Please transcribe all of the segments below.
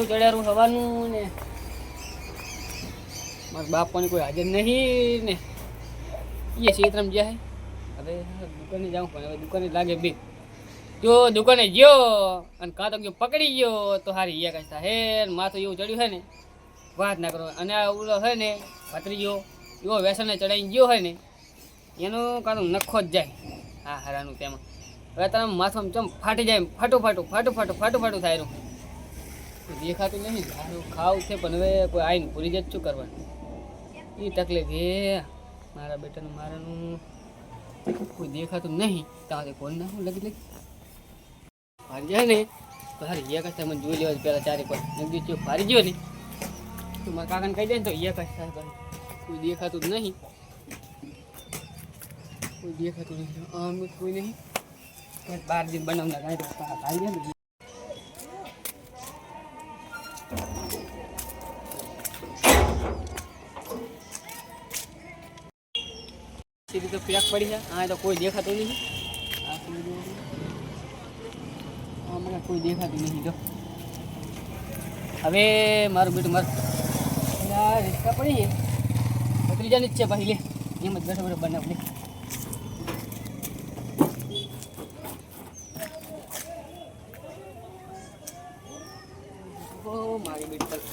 માથું ચડ્યારું હવાનું ને. મારા બાપાની કોઈ હાજર નહીં ને. એ ક્ષેત્રમાં જાય હવે દુકાને જાઉં પણ હવે દુકાને લાગે બી. જો દુકાને ગયો અને કાં તો ગયો, પકડી ગયો, તો હારી એ કહેતા હે માથું એવું ચડ્યું હે ને, વાત ના કરો. અને આ ઓલો હોય ને ગયો એવો વ્યસનને ચડાવીને ગયો હોય ને, એનો કાં તો નખો જ જાય. હા હારાનું તેમાં. હવે તમે માથું ચમ ફાટી જાય ફાટું ફાટું ફાટું ફાટું ફાટું ફાટું થાય કોઈ દેખાતું નહીં. સારું ખાવું છે, પણ હવે કોઈ આવીને ભૂલી જ શું કરવાનું? એ તકલીફ એ મારા બેટાનું, મારાનું કોઈ દેખાતું નહીં. ત્યાં કોણ ના હું લગી લગી. ફારી જાય ને. હારી, એક જ મને જોઈ લેવા પેલા ચારે કોઈ. નગી ચો ફારી ગયો ને. તો મારા કાકાને કહી દે ને તો એક કશા કોઈ દેખાતું જ નહીં. કોઈ દેખાતું નહીં. આમ કોઈ નહીં. બાર દિન બનાવના કાંઈ તો ફારી જાય સીધી તો પેક પડી છે. આ તો કોઈ દેખાતું નથી. આ મને કોઈ દેખાતું નહીં જો. હવે મારું બેટું મારું આ રિક્ષા પડી છે. ત્રીજાની જ છે પછી એમ જ બેઠો બેઠો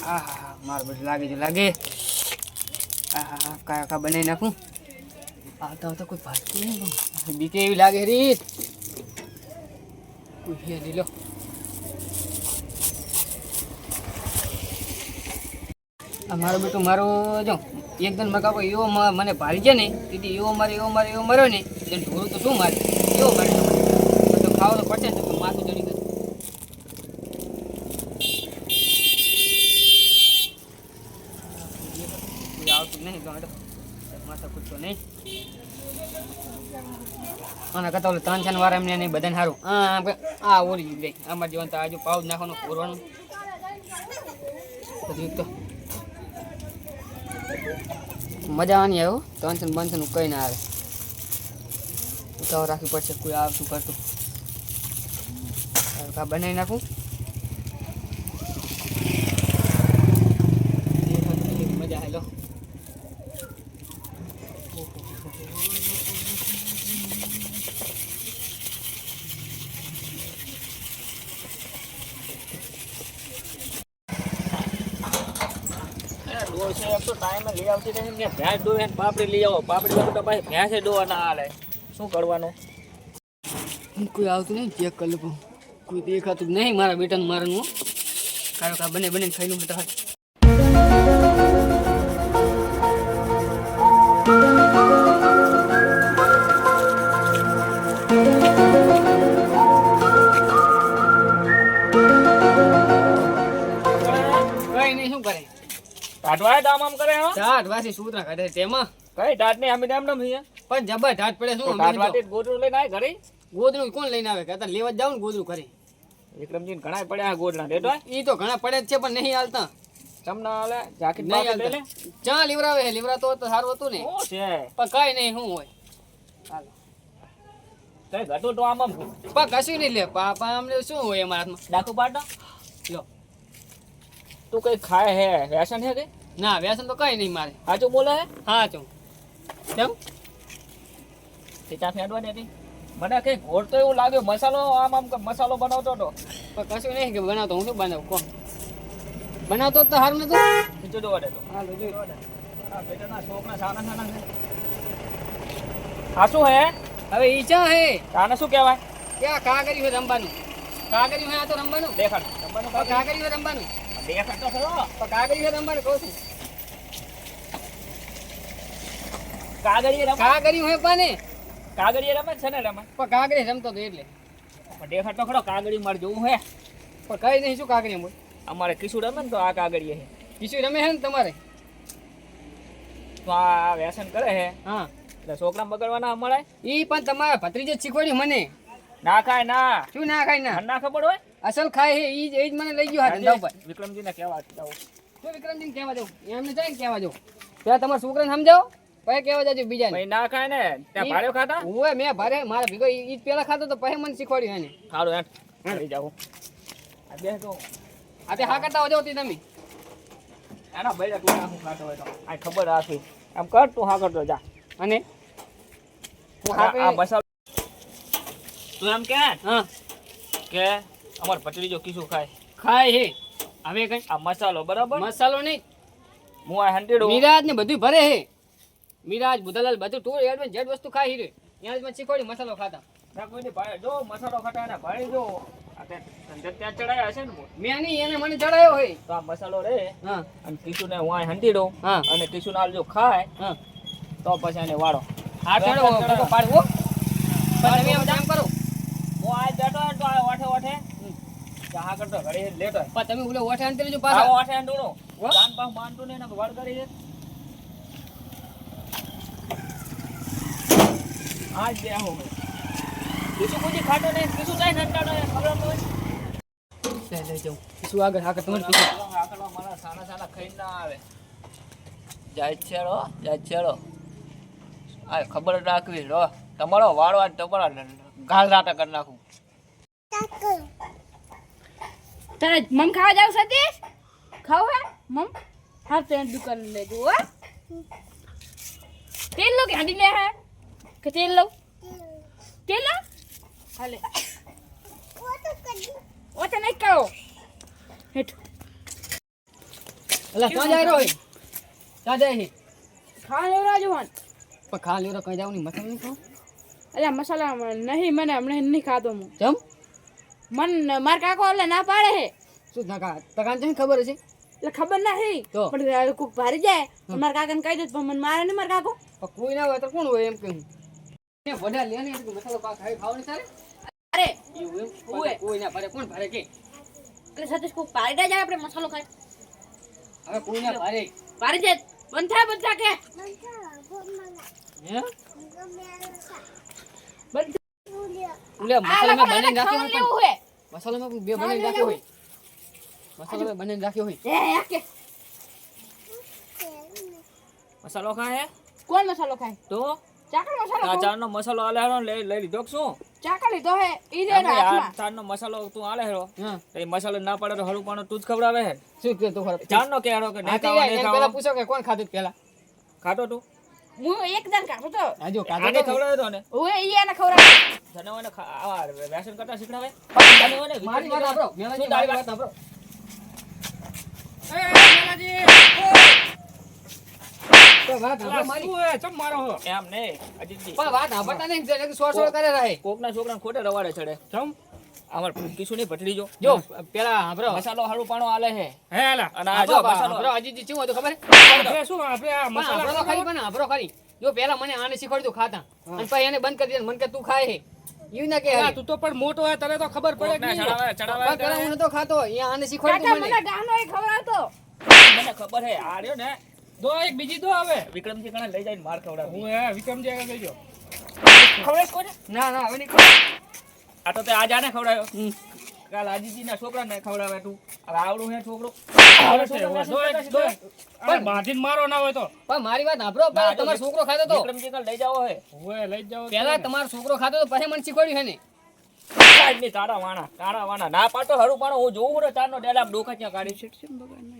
હા હા, મારું બેટ લાગે છે, લાગે. આ, હા હા કયા કા બનાવી નાખું. આવતા આવતા કોઈ ભાગતું નહીં. બીકે એવી લાગે રીત કોઈ લો. લીલો આ મારો બેટો મારો, જો એકદમ મકાકો એવો મને ભારી છે ને દીદી એવો મારે એવો મારે, એવો માર્યો ને, એટલે ઢોરું તો શું મારે? એવો મારે તો ખાવો તો પડશે ને તો માથું ચડી ગયું કોઈ આવતું નહીં તો હેડો. માથા કૂદતો નહીં આના કરતા ઓલું ત્રણ ચાર વાર એમને નહીં બધાને સારું આ ઓરી લે આમાં જીવન તો આજુ પાવ જ નાખવાનું પૂરવાનું બધું તો. મજા આવવાની આવ્યો ત્રણસો ને કંઈ નું આવે. ઉતાવળ રાખવી પડશે કોઈ આવતું કરતું. બનાવી નાખું મજા હેલો ટાઈમે લઈ આવતી નથી ને ભેંસ ને પાપડી લઈ આવો. પાપડી તો ભાઈ ભેંસે દોવા ના હાલે. શું કરવાનું? કોઈ આવતું નહીં ચેક કરી કોઈ દેખાતું નહીં મારા બેટાનું મારાનું કારણ કે આ બને બને ખાઈ લઉં ફટાફટ ટાટવાય આમ કરે હા? ટાટ વાસી સૂત્રા કાઢે તેમાં? કઈ ટાટ ને અમે એમ નમ પણ જબર ટાટ પડે શું અમે ટાટવાટી ગોદડું લઈને આય ઘરે. ગોદડું કોણ લઈને આવે? કહેતા લેવા જાવ ને ગોદડું ઘરે. વિક્રમજી ઘણા પડ્યા ગોદડા દેતો ઈ તો ઘણા પડે જ છે પણ નહીં હાલતા. તમને હાલે જાકેટ નહીં હાલતા. ચા લીવરાવે લીવરાતો તો સારું હતું ને. શું છે? પણ કઈ નહીં શું હોય? હાલો. કઈ ઘટું તો આમ આમ? પણ કશું નહીં લે પાપા અમને શું હોય અમારા હાથમાં? ડાકુ પાડો લો. તું કઈ ખાય હે રેશન હે કઈ? ના વ્યસન તો કઈ નહીં મારે. સાચું બોલે હે? હાચું. કેમ? તે ચા ફેડવા દેતી. મને કઈ ઘોર તો એવું લાગ્યું મસાલો આમ આમ મસાલો બનાવતો હતો પણ કશું નહીં કે બનાવતો હું શું બનાવું કોણ? બનાવતો તો સારું નતું. બીજું જોવા દેતો હાલો જોઈ. આ બેટાના છોકરા સાના સાના છે. હા શું હે? હવે ઈ ચા હે. તાને શું કહેવાય? ક્યાં કા કર્યું છે રમવાનું. કા કર્યું હે આ તો રમવાનું? દેખાડ. રમવાનું કા કર્યું છે રમવાનું. દેખાડ તો ખરો. પણ કા કર્યું છે રમવાનું કહું છું. કાગળીએ રમ કાગડી કર્યું હે પાને કાગડી રમે છે ને રમે પણ કાગડી રમતો તો એટલે. પણ દેખાડ તો ખરો કાગળી મારે જોવું હે. પણ કઈ નહીં શું કાગડી મોય અમારે કિશુ રમે ને તો આ કાગડી હે. કિશુ રમે હે ને તમારે? તો આ વ્યસન કરે હે. હા. એટલે છોકરા બગડવાના અમારે? ઈ પણ તમારા ભત્રીજે શીખવાડી મને. ના ખાય ના. શું ના ખાય ના? ના ખબર હોય? અસલ ખાય હે ઈ જ મને લઈ ગયો હા ધંધા ઉપર વિક્રમજીને કહેવા જાવ શું વિક્રમજીને કહેવા જાવ એમને જાય ને કહેવા જાવ પેલા તમારા છોકરાને સમજાવો. પછી કહેવા જાજો બીજાને? ભાઈ ના ખાય ને. ત્યાં ભાડ્યો ખાતા? હું મેં ભારે મારા ભીગો ઈ પેલા ખાતો તો પછી મને શીખવાડ્યું એને. ખાડો હેઠ લઈ જાવ આ બે તો આ તે હા કરતા હોજો તમે. એના ભાઈ તું ના ખાતો હોય તો. આ ખબર રાખી એમ કર તું હા કરતો જા. અને? આ મસાલો તું એમ કે? હા. કે અમાર પટરી કીશું ખાય. ખાય હે. હવે કઈ? આ મસાલો બરાબર? મસાલો નહીં. હું આ હંડ્રેડ મિરાજ ને બધું ભરે હે. મિરાજ બુધાલાલ બધું ટૂર એડવેન્સ જેડ વસ્તુ ખાઈ હીરે. ત્યાં જ મને શીખવાડી મસાલો ખાતા. કોઈની ભાઈ જો મસાલો ખટાને ભાઈ જો. આ તે અંદર ત્યાં ચડાયા હશે ને મેં નહીં એને મને ચડાયો હોય. તો આ મસાલો રે હા. અને કિશુને હું હંડી દઉં. અને કિશુ નાલ જો ખાય તો પછી એને વાળો. આ ચડો પાડવો. પણ તમે એમ કામ કરો. હું આ તો આ ચા કરતો ઘડી લેટ હોય. પણ તમે ઓલે ઓઠે અંતરે જો પાછા. હો? પાસ માનતું નહીં ને વળ કરી આ જ બે બીજું કોઈ ખાતો નહીં. કિશુ જાય નંટાડો ખબર હોય. લઈ લઈ જાઉં શું આગળ તમારે પીછે મારા સાના સાના ખાઈ ના આવે. જાય છેડો જાય છેડો આ ખબર રાખવી રો. તમારો વાળો તમારા ગાલ રાટા કરી નાખું. તારે મમ ખાવા જાવ સતીશ? ખાવ હે મમ. હા તે દુકાન લઈ જવું હો. તેલ લો કે હાંડી લે હે? કે તેલ લઉં? તેલ લઉં? હાલે. ઓછા નહીં કરો હેઠ. અલા ક્યાં જાય રહ્યો ક્યાં જાય છે લેવ લેવરા હન પણ ખા લેવ કઈ જાવ નહીં મસાલા નહીં ખાવ? અલ્યા મસાલા નહીં મને હમણાં નહીં ખાતો હું. જમ? મન માર કાકો એટલે ના પાડે હે. શું ના ખા તકાન છે ખબર છે એટલે ખબર નથી તો? પણ કોક ભારી જાય. મારા કાકાને કહી દે પણ મને મારે નહીં મારા કાકો. કોઈ ના હોય તો કોણ હોય એમ કહ્યું વડા લે ને મસાલો પા ખાઈ ખાવ ને તારે? અરે એવું એમ? કોઈ ના ભારે કોણ ભારે કે? એટલે સતીશ કોક પાડી જાય આપણે મસાલો ખાય હવે કોઈ ના ભારે. પાડી જાય. બંધ થાય કે. હે? બંધ. મસાલો મેં લોકોને બનાવીને હોય લેવું હે પણ મસાલો મેં બે બનાવીને રાખ્યો હોય. મસાલો મેં બનાવીને રાખ્યો હોય. હે હે કે. મસાલો ખાય કોણ મસાલો ખાય? તો? ચાકર મસાલો આ ચારનો મસાલો આલે હેરો લઈ લઈ લીધો શું? ચાકર લીધો હે ઈ દે એમ આ ચારનો મસાલો તું આલે હેરો. એ મસાલો ના પડે તો હળું પાણું તું જ ખવડાવે હે. શું કે તો ખબર? ચારનો કે હેરો કે નહીં ખાવા એને નહીં પેલા પૂછો કે કોણ ખાધું પેલા ખાતો તું? હું એક દાન ખાતો તો. આ જો આને તો. ને ઓએ ઈ એને ખવડાવે. તને મને ખા- કરતા શીખડાવે? તને મારી વાત સાંભળો. મેલાજી મારી વાત સાંભળો. તો વાત મારી એમ નહીં અજીતજી. પણ વાત સાંભળતા નહીં જેને સોળ સોળ કરે રહે કોકના છોકરાને ખોટે રવાડે ચડે. અમાર કિશુની ભટરી જો જો પેલા સાંભળો મસાલો હારું પાણો આલે હે હે આલા અને આ જો મસાલો. સાંભળો અજીતજી હતું ખબર આપણે શું આપણે આ પણ સાંભળો પણ સાંભળો ખરી. જો પેલા મને આને શીખવાડ્યું ખાતા. અને પછી એને બંધ કરી દે મને કે તું ખાય હે એવું ના કે તું તો પણ મોટો હોય તને તો ખબર પડે કે? ચડાવે ચડાવે હું નતો ખાતો. અહીંયા આને કાકા મને. મને ગાનો એ ખવડાવતો. મને ખબર હે આ રહ્યો ને દો એક બીજી દો હવે. વિક્રમજી કણે લઈ જઈને માર ખવડાવે. હું હે વિક્રમજી આગળ લઈ જાઓ. ખવડાવીશ કોને? ના ના હવે નહીં ખબર આ તો તે આજ આને ખવડાવ્યો. આજીજી કાલ આજીજીના છોકરાને ખવડાવે તું. હવે આવડું હે છોકરો. બાંધીને મારો ના હોય તો. પણ મારી વાત સાંભળો ના, તમારો છોકરો ખાતો તો. વિક્રમજી કણે લઈ જાવો હે હું લઈ જાવ પહેલા તમારો છોકરો ખાતો તો પછી મને શીખવાડ્યું હે ને? આજની તારા વાણા તારા વાણા. ના પાડતો હરું પાડો હું જોઉં ને તારનો ડેલા ડોકા ત્યાં કાઢી છે.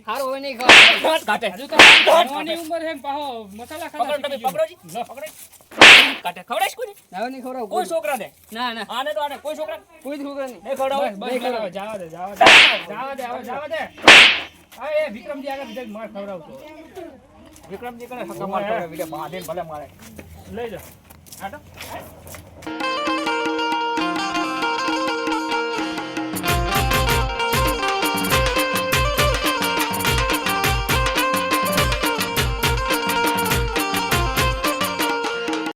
સારું હવે નહીં ખાવા. કાઢે. હજુ તો ભણવાની ઉંમર છે પાહો મસાલા પકડો તમે પકડો જી. લો. પકડો. કાઢે. ખવડાવીશ કોને હવે નહીં ખવડાવું કોઈ છોકરાને? ના ના. આને તો આને કોઈ છોકરા કોઈ છોકરો નહીં. નહીં ખવડાવો. બસ બસ જાવા દે જાવા દે. જાવા દે હવે જાવા દે. હા એ વિક્રમજી આગળ જઈને માર ખવડાવતો. વિક્રમજી કરે હક્કા માર ખવડાવે, વિડે બાંધીને ભલે મારે. લઈ હાટો.